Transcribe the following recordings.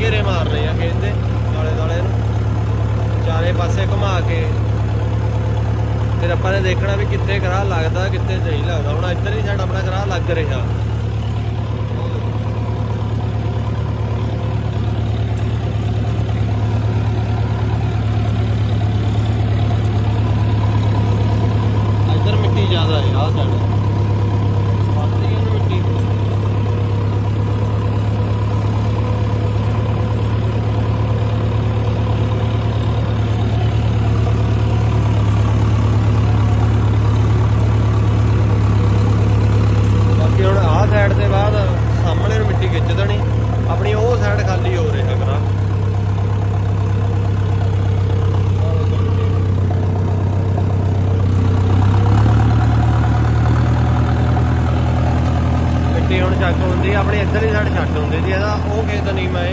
ਘੇਰੇ ਮਾਰਨੇ ਆ ਖੇਤ ਦੇ ਨਾਲੇ ਨਾਲੇ ਨੂੰ। ਚਾਰੇ ਪਾਸੇ ਘੁਮਾ ਕੇ। ਫਿਰ ਆਪਾਂ ਨੇ ਦੇਖਣਾ ਵੀ ਕਿੱਥੇ ਕਰਾ ਲੱਗਦਾ, ਕਿੱਥੇ ਨਹੀਂ ਲੱਗਦਾ। ਹੁਣ ਇੱਧਰ ਹੀ ਸਾਡਾ ਆਪਣਾ ਕਰਾ ਲੱਗ ਰਿਹਾ ਇੱਧਰ ਮਿੱਟੀ ਜ਼ਿਆਦਾ ਹੈ ਆਹ ਸਾਈਡ ਵੱਧਦੀ ਹੈ ਨਾ ਮਿੱਟੀ ਬਾਕੀ ਹੁਣ ਆਹ ਸਾਈਡ ਦੇ ਬਾਅਦ ਸਾਹਮਣੇ ਨੂੰ ਮਿੱਟੀ ਖਿੱਚ ਦੇਣੀ ਆਪਣੀ ਉਹ ਸਾਈਡ ਖਾਲੀ ਹੋ ਰਿਹਾ ਕਰਾ ਮਿੱਟੀ ਹੁਣ ਚੱਕ ਹੁੰਦੀ ਆ, ਆਪਣੇ ਇੱਧਰ ਹੀ ਸਾਈਡ ਛੱਡ ਹੁੰਦੇ ਸੀ, ਇਹਦਾ ਉਹ ਖੇਤ ਨਹੀਂ ਮੈਂ,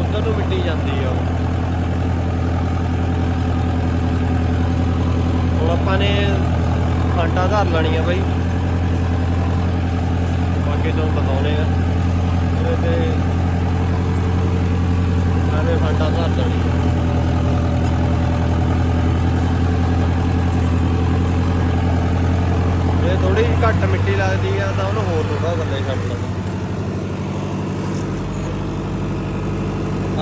ਉੱਧਰ ਨੂੰ ਮਿੱਟੀ ਜਾਂਦੀ ਆ ਉਹ। ਆਪਾਂ ਨੇ ਫਾਂਟਾ ਧਰ ਲੈਣੀ ਆ ਬਾਈ ਬਾਕੀ ਤੁਹਾਨੂੰ ਬਤਾਉਣੇ ਆ ਤੇ ਸਾਰੇ ਫਾਂਟਾ ਧਰ ਲੈਣੀ ਆ ਜੇ ਥੋੜੀ ਜਿਹੀ ਘੱਟ ਮਿੱਟੀ ਲੱਗਦੀ ਆ ਤਾਂ ਉਹਨੂੰ ਹੋਰ ਥੋੜਾ ਥੱਲੇ ਛੱਡ ਲੈਣਾ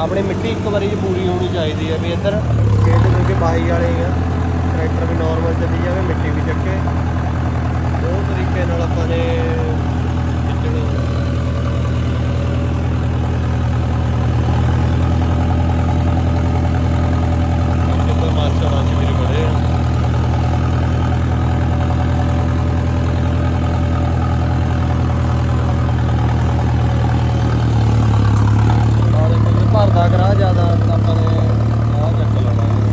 ਆਪਣੀ ਮਿੱਟੀ ਇੱਕ ਵਾਰੀ 'ਚ ਪੂਰੀ ਹੋਣੀ ਚਾਹੀਦੀ ਹੈ ਵੀ ਇੱਧਰ ਖੇਤ ਦੇ ਕੇ ਬਾਈ ਵਾਲੇ ਆ, ਟਰੈਕਟਰ ਵੀ ਨਾਰਮਲ ਚੱਲੀ ਜਾਵੇ, ਮਿੱਟੀ ਵੀ ਚੱਕੇ। ਉਹ ਤਰੀਕੇ ਨਾਲ ਆਪਾਂ ਨੇ ਖਿੱਚਣੀ ਆ। ਅੱਗੇ ਤਾਂ ਮਾਰਸ਼ਲ ਆਰਟ ਮੇਰੇ ਬੜੇ ਆ ਔਰ ਜੇ ਭਰਦਾ ਕਰਾ ਜ਼ਿਆਦਾ ਤਾਂ ਆਪਾਂ ਨੇ ਆਹ ਚੱਕ ਲੈਣਾ ਇਹਨੂੰ।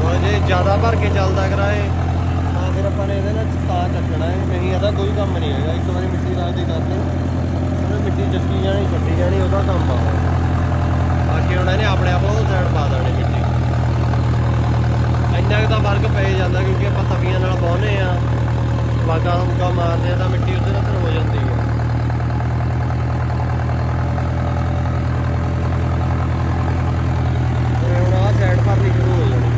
ਉਹ ਜੇ ਜ਼ਿਆਦਾ ਭਰ ਕੇ ਚੱਲਦਾ ਕਰਾਏ ਤਾਂ ਫਿਰ ਆਪਾਂ ਨੇ ਇਹਦੇ ਨਾਲ ਤਾਂ ਚੱਕਣਾ ਹੈ। ਨਹੀਂ, ਇਹਦਾ ਕੋਈ ਕੰਮ ਨਹੀਂ ਹੈਗਾ। ਇੱਕ ਵਾਰੀ ਮਿੱਟੀ ਲਾ ਕੇ ਕਰਦੇ। ਉਹਨੇ ਮਿੱਟੀ ਚੱਕੀ ਜਾਣੀ ਛੱਡੀ ਜਾਣੀ, ਉਹਦਾ ਕੰਮ ਆ। ਬਾਕੀ ਹੁਣ ਇਹਨੇ ਆਪਣੇ ਆਪ ਉਹ ਸਾਈਡ ਪਾ ਦੇਣੀ ਮਿੱਟੀ। ਇੰਨਾ ਕੁ ਤਾਂ ਫ਼ਰਕ ਪੈ ਜਾਂਦਾ ਕਿਉਂਕਿ ਆਪਾਂ ਤਵੀਆਂ ਨਾਲ ਪਾਉਨੇ ਆ ਵਾਗਾ ਹੁਕਾ ਮਾਰਦੇ ਆ ਤਾਂ ਮਿੱਟੀ ਉੱਧਰ ਉੱਧਰ ਹੋ ਜਾਂਦੀ ਹੈ ਤੇ ਹੁਣ ਆਹ ਸਾਈਡ ਭਰਨੀ ਸ਼ੁਰੂ ਹੋ ਜਾਣੀ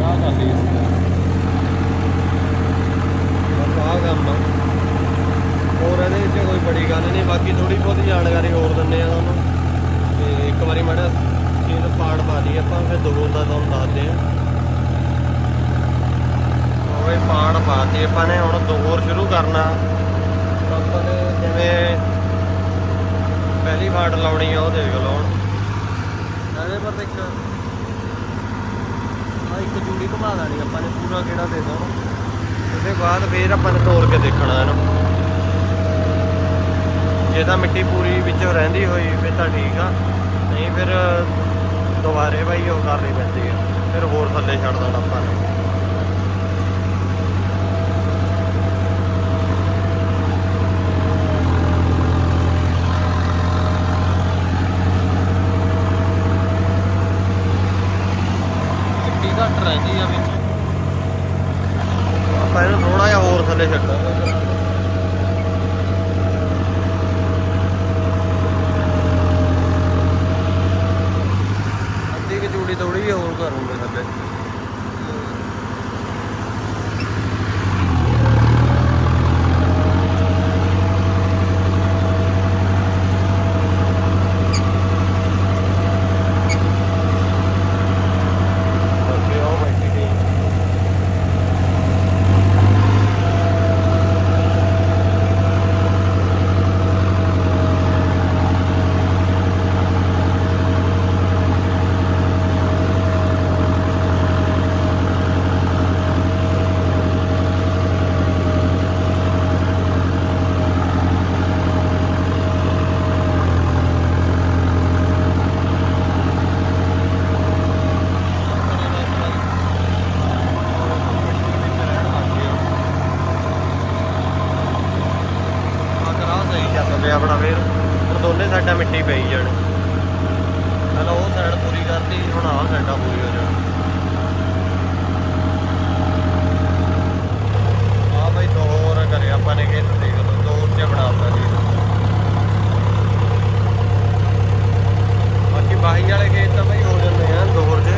ਰਾਹ ਚੱਲੀ ਬਸ ਆਹ ਕੰਮ ਆ ਹੋਰ ਇਹਦੇ ਵਿੱਚ ਕੋਈ ਬੜੀ ਗੱਲ ਨਹੀਂ ਬਾਕੀ ਥੋੜੀ ਬਹੁਤੀ ਜਾਣਕਾਰੀ ਹੋਰ ਦਿੰਨੇ ਆ ਤੁਹਾਨੂੰ ਤੇ ਇੱਕ ਵਾਰੀ ਮਾੜਾ ਸੀਨ ਪਾੜ ਪਾ ਲਈ ਆਪਾਂ ਫਿਰ ਦੋ ਦਾ ਤੁਹਾਨੂੰ ਦੱਸਦੇ ਆ ਓਏ ਪਾੜ ਪਾਤੀ, ਆਪਾਂ ਨੇ ਹੁਣ ਦੋ ਹੋਰ ਸ਼ੁਰੂ ਕਰਨਾ। ਆਪਾਂ ਨੇ ਜਿਵੇਂ ਪਹਿਲੀ ਵਾਰਡ ਲਾਉਣੀ ਆ, ਉਹ ਦੇਖ ਲਓ ਹੁਣ। ਇਹਦੇ ਪਰ ਇੱਕ ਆ ਇੱਕ ਜੂੜੀ ਘੁਮਾ ਦੇਣੀ ਆਪਾਂ ਨੇ ਪੂਰਾ ਕਿਹੜਾ ਦੇ ਦੋ ਉਹਦੇ ਬਾਅਦ ਫੇਰ ਆਪਾਂ ਨੇ ਤੋੜ ਕੇ ਦੇਖਣਾ ਇਹਨੂੰ। ਜੇ ਤਾਂ ਮਿੱਟੀ ਪੂਰੀ ਵਿੱਚੋਂ ਰਹਿੰਦੀ ਹੋਈ, ਫਿਰ ਤਾਂ ਠੀਕ ਆ। ਨਹੀਂ, ਫਿਰ ਦੁਬਾਰੇ ਬਾਈ ਉਹ ਕਰਨੀ ਪੈਂਦੀ ਆ। ਫਿਰ ਹੋਰ ਥੱਲੇ ਛੱਡ ਦੇਣਾ ਆਪਾਂ ਨੇ ਮਿੱਟੀ ਘੱਟ ਰਹਿੰਦੀ ਆ ਵਿੱਚ ਆਪਾਂ ਇਹਨੂੰ ਥੋੜਾ ਜਿਹਾ ਹੋਰ ਥੱਲੇ ਛੱਡਾਂਗੇ ਅੱਧੀ ਥੋੜੀ ਜਿਹੀ ਹੋਰ ਕਰੂੰਗੇ ਥੱਲੇ ਬਾਕੀ ਉਹ ਬੈਠੀ ਗਈ ਦੋਨੇ ਸਾਡਾ ਮਿੱਟੀ ਪਈ ਜਾਣ। ਪਹਿਲਾਂ ਉਹ ਸਾਈਡ ਪੂਰੀ ਕਰਤੀ, ਹੁਣ ਆਹ ਸਾਡਾ ਪੂਰੀ ਹੋ ਜਾਣਾ। ਆ ਬਈ ਦੋ ਹੋਰ ਕਰੇ ਆਪਾਂ ਨੇ ਖੇਤ ਦੇਖ ਲਓ ਦੋ ਹੋਰ ਚ ਬਣਾਉਂਦਾ ਜੀ। ਬਾਕੀ ਬਾਹੀ ਵਾਲੇ ਖੇਤ ਤਾਂ ਬਈ ਹੋ ਜਾਂਦੇ ਆ, ਦੋ ਹੋਰ ਚ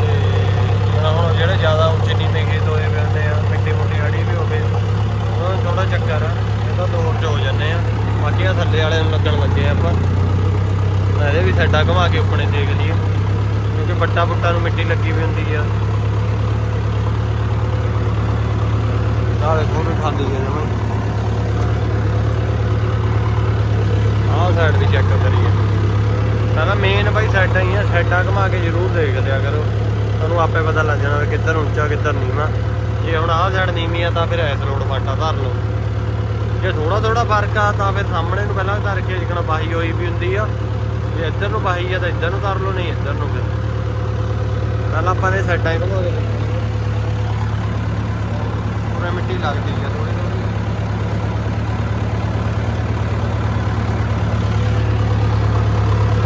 ਤੇ ਹੁਣ ਜਿਹੜੇ ਜ਼ਿਆਦਾ ਉੱਚੇ ਨੀਵੇਂ ਖੇਤ ਹੋਏ ਪਏ ਹੁੰਦੇ ਆ, ਮਿੱਟੀ ਮੁੱਟੀ ਹੜੀ ਵੀ ਹੋਵੇ ਉਹਨਾਂ ਨੂੰ ਥੋੜਾ ਚੱਕਰ ਆ, ਇਹ ਤਾਂ ਦੋ ਚ ਹੋ ਜਾਂਦੇ ਆ। ਬਾਕੀ ਆ ਥੱਲੇ ਵਾਲਿਆਂ ਨੂੰ ਲੱਗਣ ਲੱਗੇ ਆਪਾਂ। ਇਹਦੇ ਵੀ ਸਾਡਾ ਘੁਮਾ ਕੇ ਉੱਪਣੇ ਦੇਖ ਲਈਏ। ਕਿਉਂਕਿ ਬੱਟਾ ਬੁੱਟਾ ਨੂੰ ਮਿੱਟੀ ਲੱਗੀ ਵੀ ਹੁੰਦੀ ਆ। ਆਹ ਵੇਖੋ ਵੀ ਖਾਲੀ ਹੈ ਆਹ ਸਾਈਡ ਵੀ ਚੈੱਕ ਕਰੀਏ। ਪਹਿਲਾਂ ਮੇਨ ਬਾਈ ਸਾਈਡਾਂ ਹੀ ਆ ਸਾਈਡਾਂ ਘੁਮਾ ਕੇ ਜ਼ਰੂਰ ਦੇਖ ਲਿਆ ਕਰੋ। ਤੁਹਾਨੂੰ ਆਪੇ ਪਤਾ ਲੱਗ ਜਾਣਾ ਕਿੱਧਰ ਉੱਚਾ, ਕਿੱਧਰ ਨੀਵਾਂ। ਜੇ ਹੁਣ ਆਹ ਸਾਈਡ ਨੀਵੀਂ ਆ, ਤਾਂ ਫਿਰ ਐਸ ਰੋਡ ਫਾਟਾ ਧਰ ਲਓ। ਜੇ ਥੋੜਾ ਥੋੜਾ ਫ਼ਰਕ ਆ, ਤਾਂ ਫਿਰ ਸਾਹਮਣੇ ਨੂੰ ਪਹਿਲਾਂ ਧਰ ਕੇ ਜਿਕਣਾ ਬਾਹੀ ਹੋਈ ਵੀ ਹੁੰਦੀ ਆ। ਜੇ ਇੱਧਰ ਨੂੰ ਬਾਹੀ ਆ, ਤਾਂ ਇੱਧਰ ਨੂੰ ਕਰ ਲਓ, ਨਹੀਂ ਇੱਧਰ ਨੂੰ ਫਿਰ। ਪਹਿਲਾਂ ਆਪਾਂ ਨੇ ਸਾਈਡਾਂ ਹੀ ਬਣਾ ਕੇ ਪੂਰਾ ਮਿੱਟੀ ਲੱਗਦੀ ਆ ਥੋੜੀ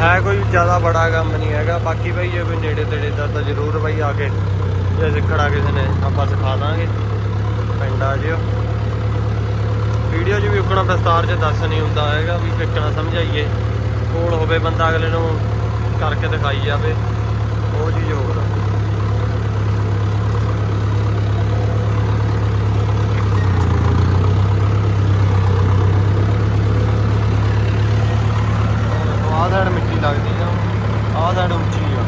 ਹੈ ਕੋਈ ਜ਼ਿਆਦਾ ਬੜਾ ਕੰਮ ਨਹੀਂ ਹੈਗਾ। ਬਾਕੀ ਬਈ ਜੇ ਕੋਈ ਨੇੜੇ ਤੇੜੇ ਦਾ ਤਾਂ ਜ਼ਰੂਰ ਭਾਈ ਆ ਕੇ, ਜੇ ਸਿੱਖਣਾ ਕਿਸੇ ਨੇ, ਆਪਾਂ ਸਿਖਾ ਦਾਂਗੇ। ਪਿੰਡ ਆ ਜਿਓ। ਵੀਡੀਓ 'ਚ ਵੀ ਉਕਣਾ ਵਿਸਤਾਰ 'ਚ ਦੱਸ ਨਹੀਂ ਹੁੰਦਾ ਹੈਗਾ ਵੀ ਕਿੱਕਣਾ ਸਮਝਾਈਏ। ਕੋਲ ਹੋਵੇ ਬੰਦਾ ਅਗਲੇ ਨੂੰ ਕਰਕੇ ਦਿਖਾਈ ਜਾਵੇ। ਉਹ ਚੀਜ਼ ਹੋਰ ਆ ਆਹ ਸਾਈਡ ਮਿੱਟੀ ਲੱਗਦੀ ਆ ਆਹ ਸਾਈਡ ਉੱਚੀ ਆ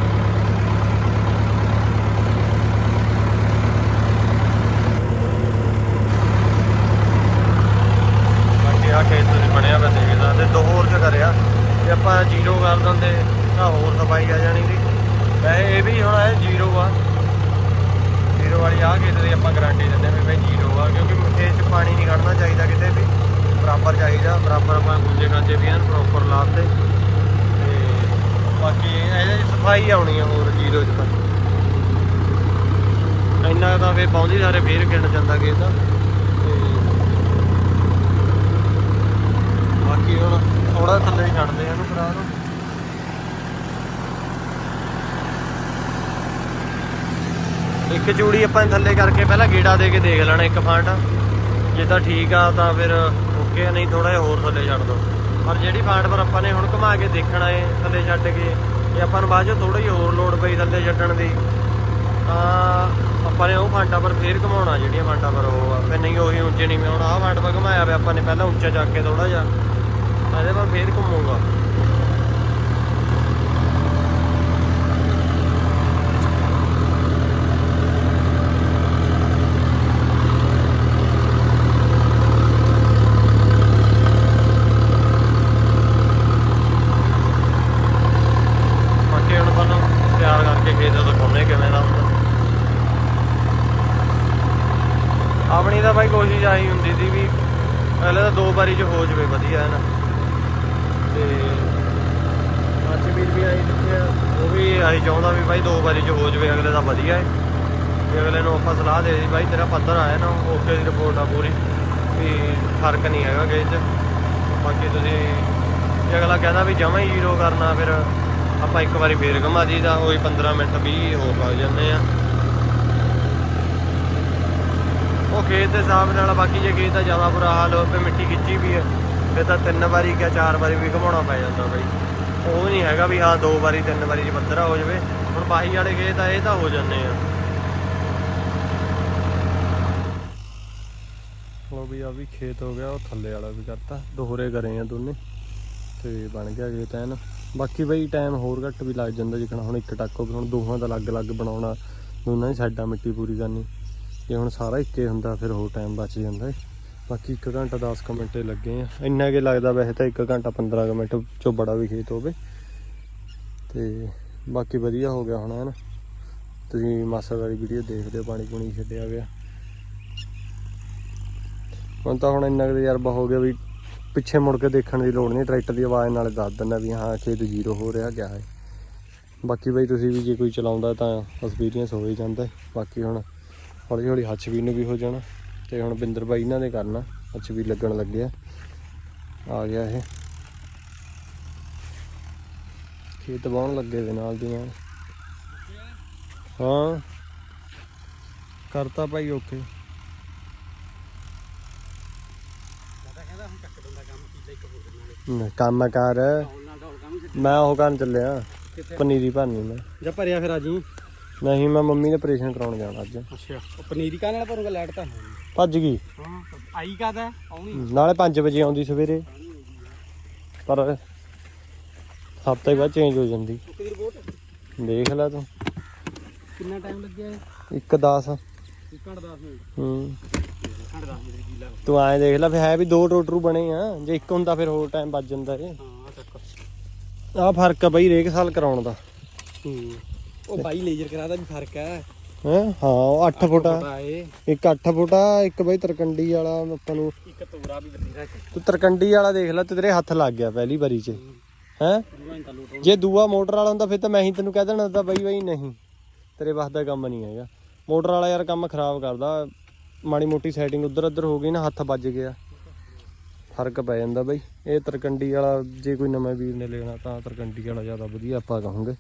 ਬਾਕੀ ਆ ਖੇਤ ਤੁਸੀਂ ਬਣਿਆ ਵਾ ਦੇਖ ਸਕਦੇ ਦੋ ਹੋਰ ਚ ਕਰਿਆ ਜੇ ਆਪਾਂ ਜ਼ੀਰੋ ਕਰ ਦਿੰਦੇ ਤਾਂ ਹੋਰ ਸਫ਼ਾਈ ਆ ਜਾਣੀ ਸੀ ਵੈਸੇ ਇਹ ਵੀ ਹੁਣ ਇਹ ਜ਼ੀਰੋ ਆ ਜ਼ੀਰੋ ਵਾਲੀ ਆ ਖੇਤ ਦੀ ਆਪਾਂ ਗਾਰੰਟੀ ਦਿੰਦੇ ਵੀ ਬਈ ਜ਼ੀਰੋ ਆ ਕਿਉਂਕਿ ਖੇਤ 'ਚ ਪਾਣੀ ਨਹੀਂ ਖੜਨਾ ਚਾਹੀਦਾ ਕਿਤੇ ਵੀ ਬਰਾਬਰ ਚਾਹੀਦਾ ਬਰਾਬਰ ਆਪਾਂ ਗੁੰਜੇ ਗਾਜੇ ਵੀ ਹਨ ਪ੍ਰੋਪਰ ਲਾਤੇ ਤੇ ਬਾਕੀ ਇਹਦੇ 'ਚ ਸਫ਼ਾਈ ਆਉਣੀ ਆ ਹੋਰ ਜ਼ੀਰੋ 'ਚ ਤਾਂ ਇੰਨਾ ਤਾਂ ਪਹੁੰਚੀ ਸਾਰੇ ਫੇਰ ਗਿਣ ਜਾਂਦਾ ਖੇਤ। ਦਾ ਬਾਕੀ ਹੁਣ ਥੋੜਾ ਥੱਲੇ ਹੀ ਛੱਡਦੇ ਆ ਇਹਨੂੰ ਭਰਾ ਨੂੰ। ਇੱਕ ਚੂੜੀ ਆਪਾਂ ਥੱਲੇ ਕਰਕੇ ਪਹਿਲਾਂ ਗੇੜਾ ਦੇ ਕੇ ਦੇਖ ਲੈਣਾ ਇੱਕ ਫਾਂਟ। ਜੇ ਤਾਂ ਠੀਕ ਆ ਤਾਂ ਫਿਰ ਓਕੇ ਨਹੀਂ ਥੋੜਾ ਜਿਹਾ ਹੋਰ ਥੱਲੇ ਛੱਡ ਦੋ। ਪਰ ਜਿਹੜੀ ਫਾਂਟ ਪਰ ਆਪਾਂ ਨੇ ਹੁਣ ਘੁਮਾ ਕੇ ਦੇਖਣਾ ਏ ਥੱਲੇ ਛੱਡ ਕੇ ਜੇ ਆਪਾਂ ਨੂੰ ਬਾਅਦ ਚ ਥੋੜੀ ਜਿਹੀ ਹੋਰ ਲੋਡ ਪਈ ਥੱਲੇ ਛੱਡਣ ਦੀ, ਤਾਂ ਆਪਾਂ ਨੇ ਉਹ ਫਾਂਟਾ ਪਰ ਫੇਰ ਘਮਾਉਣਾ, ਜਿਹੜੀਆਂ ਫਾਂਟਾ ਪਰ ਉਹ ਆ। ਫਿਰ ਨਹੀਂ, ਉਹੀ ਉੱਚੇ ਨਹੀਂ, ਮੈਂ ਹੁਣ ਆਹ ਫਾਂਟ ਪਰ ਘਮਾਇਆ ਵੇ ਆਪਾਂ ਨੇ ਪਹਿਲਾਂ ਉੱਚਾ ਚੱਕ ਕੇ ਥੋੜਾ ਜਿਹਾ। ਇਹਦੇ ਪਰ ਫੇਰ ਘੁੰਮੂਗਾ ਬਾਕੀ ਹੁਣ ਤੁਹਾਨੂੰ ਤਿਆਰ ਕਰਕੇ ਖੇਤ ਦਿਖਾਉਣੇ ਕਿਵੇਂ ਦਾ ਹੁੰਦਾ ਆਪਣੀ ਤਾਂ ਬਾਈ ਕੋਸ਼ਿਸ਼ ਆਹੀ ਹੁੰਦੀ ਸੀ ਵੀ ਪਹਿਲੇ ਤਾਂ ਦੋ ਵਾਰੀ ਚ ਹੋ ਜਵੇ ਵਧੀਆ ਹੈ ਨਾ। ਤੇ ਅੱਜ ਵੀਰ ਵੀ ਆਈ ਜਿੱਥੇ ਆ, ਉਹ ਵੀ ਆਹੀ ਚਾਹੁੰਦਾ ਵੀ ਬਾਈ ਦੋ ਵਾਰੀ ਚ ਹੋ ਜਵੇ ਅਗਲੇ ਦਾ ਵਧੀਆ ਹੈ ਤੇ ਅਗਲੇ ਨੂੰ ਆਪਾਂ ਸਲਾਹ ਦੇ ਦੀ ਬਾਈ ਤੇਰਾ ਪੱਧਰ ਆਇਆ ਨਾ ਓਕੇ ਦੀ ਰਿਪੋਰਟ ਆ ਪੂਰੀ ਵੀ ਫ਼ਰਕ ਨਹੀਂ ਹੈਗਾ ਕਿਸੇ ਚ। ਬਾਕੀ ਤੁਸੀਂ ਜੇ ਅਗਲਾ ਕਹਿੰਦਾ ਵੀ ਜਮਾ ਹੀ ਜ਼ੀਰੋ ਕਰਨਾ ਫਿਰ ਆਪਾਂ ਇੱਕ ਵਾਰੀ ਫੇਰ ਘੁਮਾ ਦੀਦਾ ਉਹੀ 15 ਮਿੰਟ 20 ਹੋ ਲੱਗ ਜਾਂਦੇ ਆ। ਉਹ ਖੇਤ ਦੇ ਹਿਸਾਬ ਨਾਲ ਬਾਕੀ ਜੇ ਖੇਤ ਦਾ ਜ਼ਿਆਦਾ ਬੁਰਾ ਹਾਲ ਹੋਵੇ ਮਿੱਟੀ ਖਿੱਚੀ ਵੀ ਹੈ। ਫਿਰ ਤਾਂ ਤਿੰਨ ਵਾਰੀ ਜਾਂ ਚਾਰ ਵਾਰੀ ਵੀ ਘਮਾਉਣਾ ਪੈ ਜਾਂਦਾ ਬਈ। ਉਹ ਨਹੀਂ ਹੈਗਾ ਵੀ ਹਾਂ ਦੋ ਵਾਰੀ, ਤਿੰਨ ਵਾਰੀ ਜੇ ਪੱਧਰਾ ਹੋ ਜਾਵੇ। ਹੁਣ ਬਾਹੀ ਵਾਲੇ ਖੇਤ ਆ, ਇਹ ਤਾਂ ਹੋ ਜਾਂਦੇ ਆ। ਉਹ ਵੀ ਆ ਵੀ ਖੇਤ ਹੋ ਗਿਆ, ਉਹ ਥੱਲੇ ਵਾਲਾ ਵੀ ਕਰਤਾ। ਦੋਹਰੇ ਕਰੇ ਆ ਦੋਨੇ, ਤੇ ਬਣ ਗਿਆ ਖੇਤ ਐਨ। ਬਾਕੀ ਬਈ ਟਾਈਮ ਹੋਰ ਘੱਟ ਵੀ ਲੱਗ ਜਾਂਦਾ ਜਿਕਣਾ ਹੁਣ ਇੱਕ ਟੱਕ ਹੋ ਗਿਆ, ਹੁਣ ਦੋਹਾਂ ਦਾ ਅਲੱਗ-ਅਲੱਗ ਬਣਾਉਣਾ। ਦੋਨਾਂ ਦੀ ਸਾਈਡਾਂ ਮਿੱਟੀ ਪੂਰੀ ਕਰਨੀ। ਜੇ ਹੁਣ ਸਾਰਾ ਇੱਕੇ ਹੁੰਦਾ, ਫਿਰ ਹੋਰ ਟਾਈਮ ਬਚ ਜਾਂਦਾ ਏ। ਬਾਕੀ 1 ਘੰਟਾ 10 ਕੁ ਮਿੰਟ ਲੱਗੇ ਆ। ਇੰਨਾ ਕਿ ਲੱਗਦਾ ਵੈਸੇ ਤਾਂ 1 ਘੰਟਾ 15 ਕੁ ਮਿੰਟ ਚੋਂ ਬੜਾ ਵੀ ਖੇਤ ਹੋਵੇ। ਤੇ ਬਾਕੀ ਵਧੀਆ ਹੋ ਗਿਆ ਹੁਣ ਐਨ ਤੁਸੀਂ ਮਾਸਾ ਵਾਲੀ ਵੀਡੀਓ ਦੇਖਦੇ ਹੋ, ਪਾਣੀ ਪੂਣੀ ਛੱਡਿਆ ਗਿਆ ਹੁਣ ਤਾਂ ਹੁਣ ਇੰਨਾ ਕੁ ਤਜਰਬਾ ਹੋ ਗਿਆ ਵੀ ਪਿੱਛੇ ਮੁੜ ਕੇ ਦੇਖਣ ਦੀ ਲੋੜ ਨਹੀਂ, ਟਰੈਕਟਰ ਦੀ ਆਵਾਜ਼ ਨਾਲ ਦੱਸ ਦਿੰਦਾ ਵੀ ਹਾਂ, ਖੇਤ ਜ਼ੀਰੋ ਹੋ ਰਿਹਾ, ਗਿਆ ਹੈ। ਬਾਕੀ ਬਈ ਤੁਸੀਂ ਵੀ ਜੇ ਕੋਈ ਚਲਾਉਂਦਾ ਤਾਂ ਐਕਸਪੀਰੀਅੰਸ ਹੋ ਹੀ ਜਾਂਦਾ ਬਾਕੀ ਹੁਣ ਹੌਲੀ ਹੌਲੀ ਹੱਥ ਵੀ ਨੂੰ ਵੀ ਹੋ ਜਾਣਾ ਤੇ ਹੁਣ ਬਿੰਦਰ ਬਾਈ ਇਹਨਾਂ ਨੇ ਕਰਨਾ ਹੱਥ ਵੀ ਲੱਗਣ ਲੱਗਿਆ ਆ। ਗਿਆ ਇਹ। ਖੇਤ ਵਾਉਣ ਲੱਗੇ ਦੇ ਨਾਲ ਦੀ ਨਾਲ ਹਾਂ। ਕਰਤਾ ਭਾਈ ਓਕੇ। ਕੰਮ ਕਰ। ਮੈਂ ਉਹ ਕਰਨ ਚੱਲਿਆ। ਪਨੀਰੀ ਭਰਨੀ ਮੈਂ। ਜਾਂ ਭਰਿਆ ਫਿਰ ਅਜੀ ਨਹੀਂ ਮੈਂ ਮੰਮੀ ਦੇ ਆਪਰੇਸ਼ਨ ਕਰਾਉਣ ਜਾਣਾ ਅੱਜ। ਅੱਛਾ ਉਹ ਪਨੀਰੀ ਕਾ ਨਾਲ ਭਰੂਗਾ ਲਾਈਟ ਤਾਂ ਹੈ ਭੱਜ ਗਈ। ਹਾਂ ਆਈ ਕਾਦਾ ਆਉਣੀ ਨਾਲੇ 5 ਵਜੇ ਆਉਂਦੀ ਸਵੇਰੇ। ਪਰ ਹਫ਼ਤੇ ਬਾਅਦ ਚੇਂਜ ਹੋ ਜਾਂਦੀ। ਰਿਪੋਰਟ ਦੇਖ ਲੈ ਤੂੰ। ਕਿੰਨਾ ਟਾਈਮ ਲੱਗਿਆ ਇਹ? 1 10 ਇੱਕ ਘੰਟਾ 10 ਮਿੰਟ। ਹੂੰ। ਘੰਟਾ 10 ਮਿੰਟ ਕੀ ਲੱਗ ਤੂੰ ਐਂ ਦੇਖ ਲੈ ਫਿਰ ਹੈ ਵੀ ਦੋ ਟੋਟਰੂ ਬਣੇ ਆ। ਜੇ ਇੱਕ ਹੁੰਦਾ ਫਿਰ ਹੋਰ ਟਾਈਮ ਵੱਜ ਜਾਂਦਾ ਏ ਹਾਂ ਆ ਚੱਕ ਆਹ ਫ਼ਰਕ ਆ ਬਈ ਰੇਕ ਸਾਲ ਕਰਾਉਣ ਦਾ। ਹੂੰ। ਉਹ ਬਾਈ ਲੇਜ਼ਰ ਕਰਾਦਾ ਵੀ ਫ਼ਰਕ ਹੈ। ਹੈ? ਹਾਂ ਉਹ 8 ਫੁੱਟ। ਆ ਇੱਕ 8 ਫੁੱਟ ਆ ਇੱਕ ਬਈ ਤਰਕੰਡੀ ਵਾਲਾ ਆਪਾਂ ਨੂੰ। ਇੱਕ ਤੋਰਾ ਵੀ ਬਤੀਰਾ ਹੈ। ਤੂੰ ਤਰਕੰਡੀ ਵਾਲਾ ਦੇਖ ਲੈ ਤੇ ਤੇਰੇ ਹੱਥ ਲੱਗ ਗਿਆ ਪਹਿਲੀ ਵਾਰੀ 'ਚ। ਹੈ? ਲੋਟ ਜੇ ਦੂਆ ਮੋਟਰ ਵਾਲਾ ਹੁੰਦਾ ਫਿਰ ਤਾਂ ਮੈਂ ਹੀ ਤੈਨੂੰ ਕਹਿ ਦੇਣਾ ਤਾਂ ਬਈ ਬਈ ਨਹੀਂ। ਤੇਰੇ ਵਾਸਤੇ ਦਾ ਕੰਮ ਨਹੀਂ ਹੈਗਾ। ਮੋਟਰ ਵਾਲਾ ਯਾਰ ਕੰਮ ਖਰਾਬ ਕਰਦਾ। ਮਾੜੀ ਮੋਟੀ ਸੈਟਿੰਗ ਉਧਰ ਉਧਰ ਹੋ ਗਈ ਨਾ ਹੱਥ ਵੱਜ ਗਿਆ। ਫ਼ਰਕ ਪੈ ਜਾਂਦਾ ਬਈ। ਇਹ ਤਰਕੰਡੀ ਵਾਲਾ ਜੇ ਕੋਈ ਨਵਾਂ ਵੀਰ ਨੇ ਲੈਣਾ ਤਾਂ ਤਰਕੰਡੀ ਵਾਲਾ ਜ਼ਿਆਦਾ ਵਧੀਆ ਆਪਾਂ ਕਹਾਂਗੇ।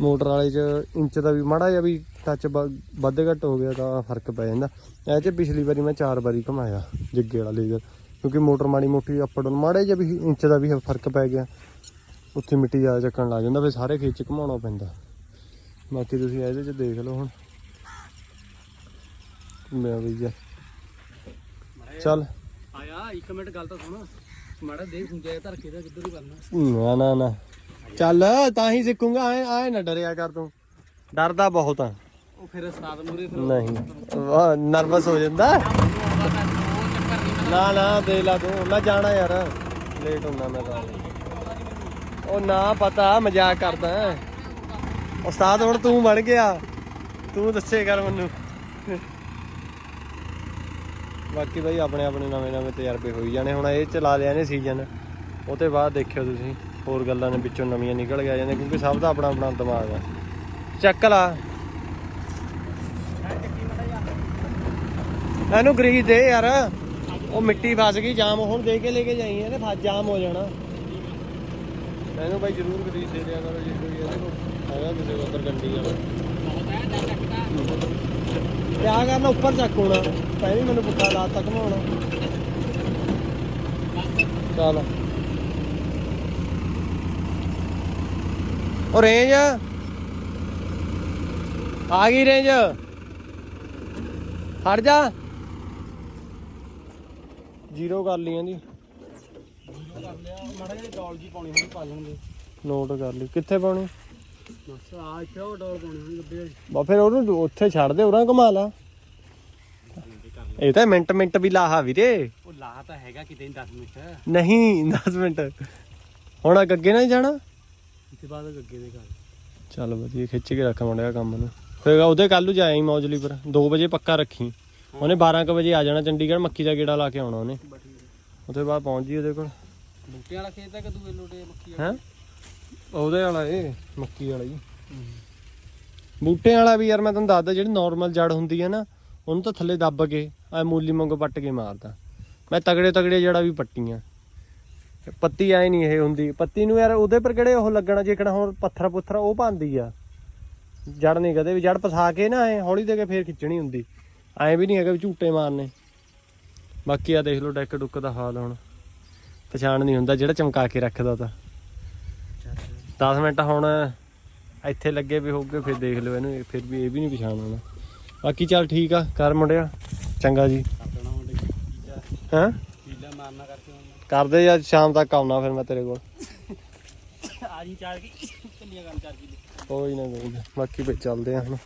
ਮੋਟਰ ਵਾਲੇ 'ਚ ਇੰਚ ਦਾ ਵੀ ਮਾੜਾ ਜਿਹਾ ਵੀ ਟੱਚ ਵੱਧ ਘੱਟ ਹੋ ਗਿਆ ਤਾਂ ਫ਼ਰਕ ਪੈ ਜਾਂਦਾ। ਇਹ 'ਚ ਪਿਛਲੀ ਵਾਰੀ ਮੈਂ ਚਾਰ ਵਾਰੀ ਘਮਾਇਆ ਜੱਗੇ ਵਾਲਾ ਲੇਜ਼ਰ ਕਿਉਂਕਿ ਮੋਟਰ ਮਾੜੀ ਮੋਟੀ ਅਪ ਡਾਊਨ ਮਾੜਾ ਜਿਹਾ ਵੀ ਇੰਚ ਦਾ ਵੀ ਫ਼ਰਕ ਪੈ ਗਿਆ। ਉੱਥੇ ਮਿੱਟੀ ਜ਼ਿਆਦਾ ਚੱਕਣ ਲੱਗ ਜਾਂਦਾ ਫਿਰ ਸਾਰੇ ਖੇਤ 'ਚ ਘਮਾਉਣਾ ਪੈਂਦਾ। ਬਾਕੀ ਤੁਸੀਂ ਇਹਦੇ 'ਚ ਦੇਖ ਲਓ ਹੁਣ। ਮੈਂ ਵੀ ਜਾ ਚੱਲ। ਆਇਆ ਇੱਕ ਮਿੰਟ ਗੱਲ ਤਾਂ ਸੁਣ। ਮਾੜਾ ਦੇਖ ਹੁੰਦਿਆ ਧਰ ਕੇ ਦਾ ਕਿੱਧਰ ਨੂੰ ਕਰਨਾ। ਨਾ ਨਾ ਨਾ। ਚੱਲ ਤਾਂ ਹੀ ਸਿੱਖੂਗਾ ਆਏ ਆਏ ਨਾ ਡਰਿਆ ਕਰ ਤੂੰ। ਡਰਦਾ ਬਹੁਤ ਆ। ਉਹ ਫਿਰ ਉਸਤਾਦ ਮੂਰੇ ਫਿਰ ਨਹੀਂ। ਨਰਵਸ ਹੋ ਜਾਂਦਾ। ਨਾ ਨਾ ਦੇ ਲਾ ਤੂੰ ਮੈਂ ਜਾਣਾ ਯਾਰ। ਲੇਟ ਹੁੰਦਾ ਮੈਂ ਤਾਂ। ਉਹ ਨਾ ਪਤਾ ਮਜ਼ਾਕ ਕਰਦਾ। ਉਸਤਾਦ ਹੁਣ ਤੂੰ ਬਣ ਗਿਆ। ਤੂੰ ਦੱਸੇ ਕਰ ਮੈਨੂੰ। ਬਾਕੀ ਬਈ ਆਪਣੇ ਆਪਣੇ ਨਵੇਂ ਨਵੇਂ ਤਜਰਬੇ ਹੋਈ ਜਾਣੇ। ਹੁਣ ਇਹ ਚਲਾ ਲਿਆ ਨੇ ਸੀਜ਼ਨ ਉਹ ਤੇ ਬਾਅਦ ਦੇਖਿਓ ਤੁਸੀਂ। ਹੋਰ ਗੱਲਾਂ ਨੇ ਵਿੱਚੋਂ ਨਵੀਆਂ ਨਿਕਲ ਗਿਆ ਜਾਂਦੇ ਕਿਉਂਕਿ ਸਭ ਦਾ ਆਪਣਾ ਆਪਣਾ ਦਿਮਾਗ ਆ। ਚੱਕ ਲਾ। ਇਹਨੂੰ ਗਰੀਸ ਦੇ ਯਾਰ। ਉਹ ਮਿੱਟੀ ਫਸ ਗਈ, ਜਾਮ ਹੁਣ ਦੇ ਕੇ ਲੈ ਕੇ ਜਾਈ ਇਹਨੇ ਫਸ, ਜਾਮ ਹੋ ਜਾਣਾ। ਇਹਨੂੰ ਬਾਈ ਜ਼ਰੂਰ ਗਰੀਸ ਦੇ ਦਿਆ ਕਰੋ ਜੇ ਕੋਈ ਇਹਦੇ ਕੋਲ ਹੈਗਾ ਕਿਸੇ ਕੋਲ ਉੱਧਰ ਗੰਡੀ ਕਿਆ ਕਰਨਾ ਉੱਪਰ ਚੱਕ ਹੋਣਾ। ਪਹਿਲੀ ਮੈਨੂੰ ਪੁੱਠਾ ਲਾ, ਤੱਕ ਘਮਾਉਣਾ ਚੱਲ। ਉਹ ਰੇਂਜ। ਆ ਗਈ ਰੇਂਜ। ਹਟ ਜਾ। ਜ਼ੀਰੋ ਕਰ ਲਈ ਇਹਦੀ। ਮਾੜਾ ਜਿਹਾ ਡੌਲ ਜੀ ਪਾਉਣੀ ਹੋਣੀ ਪਾ ਲੈਣਗੇ ਨੋਟ ਕਰ ਲਈ। ਕਿੱਥੇ ਪਾਉਣੀ? ਬਸ ਆ ਇੱਥੇ ਉਹ ਡੌਲ ਪਾਉਣੀ ਹੋਣੀ ਗੱਬੇ ਬਾ ਫਿਰ ਉਹਨੂੰ ਉੱਥੇ ਛੱਡ ਦੇ ਉਹਨਾਂ ਘੁਮਾ ਲਾ। ਇਹ ਤਾਂ ਮਿੰਟ ਮਿੰਟ ਵੀ ਲਾਹਾ ਵੀਰੇ। ਉਹ ਲਾ ਤਾਂ ਹੈਗਾ ਕਿਤੇ 10 ਮਿੰਟ। ਨਹੀਂ 10 ਮਿੰਟ। ਹੁਣ ਅੱਗੇ ਨਾ ਜਾਣਾ। ਇੱਥੇ ਬਾਅਦ ਗੱਗੇ ਦੇ ਘਰ। ਚੱਲ ਵਧੀਆ ਖਿੱਚ ਕੇ ਰੱਖ ਮੁੰਡਿਆ ਕੰਮ ਨੂੰ। ਫਿਰ ਉਹਦੇ ਕੱਲ ਨੂੰ ਜਾਈ ਮੌਜਲੀ ਪਰ। 2 ਵਜੇ ਪੱਕਾ ਰੱਖੀ। ਉਹਨੇ 12 ਕੁ ਵਜੇ ਆ ਜਾਣਾ ਚੰਡੀਗੜ੍ਹ ਮੱਕੀ ਦਾ ਗੇੜਾ ਲਾ ਕੇ ਆਉਣਾ ਉਹਨੇ। ਉਹਦੇ ਬਾਅਦ ਪਹੁੰਚ ਜੀ ਉਹਦੇ ਕੋਲ। ਬੂਟੇ ਵਾਲਾ ਖੇਤ ਹੈ ਕਿ ਦੂਏ ਲੋਟੇ ਮੱਕੀ ਹੈ? ਉਹਦੇ ਵਾਲਾ ਇਹ ਮੱਕੀ ਵਾਲਾ ਜੀ। ਬੂਟੇ ਵਾਲਾ ਵੀ ਯਾਰ ਮੈਂ ਤੁਹਾਨੂੰ ਦੱਸਦਾ ਜਿਹੜੀ ਨਾਰਮਲ ਜੜ ਹੁੰਦੀ ਹੈ ਨਾ ਉਹਨੂੰ ਤਾਂ ਥੱਲੇ ਦੱਬ ਕੇ ਐ ਮੂਲੀ ਮੰਗ ਪੱਟ ਕੇ ਮਾਰਦਾ। ਮੈਂ ਤਗੜੇ ਤਗੜੇ ਜੜਾ ਵੀ ਪੱਟੀਆਂ। ਪੱਤੀ ਐ ਨਹੀਂ ਇਹ ਹੁੰਦੀ। ਪੱਤੀ ਨੂੰ ਯਾਰ ਉਹਦੇ ਪਰ ਕਿਹੜੇ ਉਹ ਲੱਗਣਾ ਜੇਕਣਾ ਹੁਣ ਪੱਥਰ ਪੁੱਥਰ ਉਹ ਪਾਉਂਦੀ ਆ। ਜੜ ਨਹੀਂ ਕਦੇ ਵੀ ਜੜ ਪਸਾ ਕੇ ਨਾ ਐ ਹੌਲੀ ਦੇ ਕੇ ਫੇਰ ਖਿੱਚਣੀ ਹੁੰਦੀ। ਐ ਵੀ ਨਹੀਂ ਹੈਗਾ ਵੀ ਝੂਟੇ ਮਾਰਨੇ। ਬਾਕੀ ਆ ਦੇਖ ਲਓ ਡੈਕ ਡੁੱਕ ਦਾ ਹਾਲ ਹੁਣ। ਪਛਾਣ ਨਹੀਂ ਹੁੰਦਾ ਜਿਹੜਾ ਚਮਕਾ ਕੇ ਰੱਖਦਾ ਤਾਂ। 10 ਮਿੰਟ ਹੁਣ ਇੱਥੇ ਲੱਗੇ ਵੀ ਹੋਗੇ ਫਿਰ ਦੇਖ ਲਿਓ ਇਹਨੂੰ ਇਹ ਫਿਰ ਵੀ ਇਹ ਵੀ ਨਹੀਂ ਪਛਾਣ ਆਉਣਾ ਬਾਕੀ ਚੱਲ ਠੀਕ ਆ ਕਰ ਮੁੰਡਿਆ। ਚੰਗਾ ਜੀ। ਹੈਂ? ਕੀਲਾ ਮਾਰਨਾ ਕਰਕੇ ਕਰਦੇ ਯਾਰ ਸ਼ਾਮ ਤੱਕ ਆਉਣਾ ਫਿਰ ਮੈਂ ਤੇਰੇ ਕੋਲ। ਆ ਜੀ ਚਾਰ ਕੀ ਚੱਲੀਆਂ ਗੱਲ ਚਾਰ ਕੀ ਕੋਈ ਨਾ ਕੋਈ ਨਾ ਬਾਕੀ ਫਿਰ ਚੱਲਦੇ ਆ ਹੁਣ।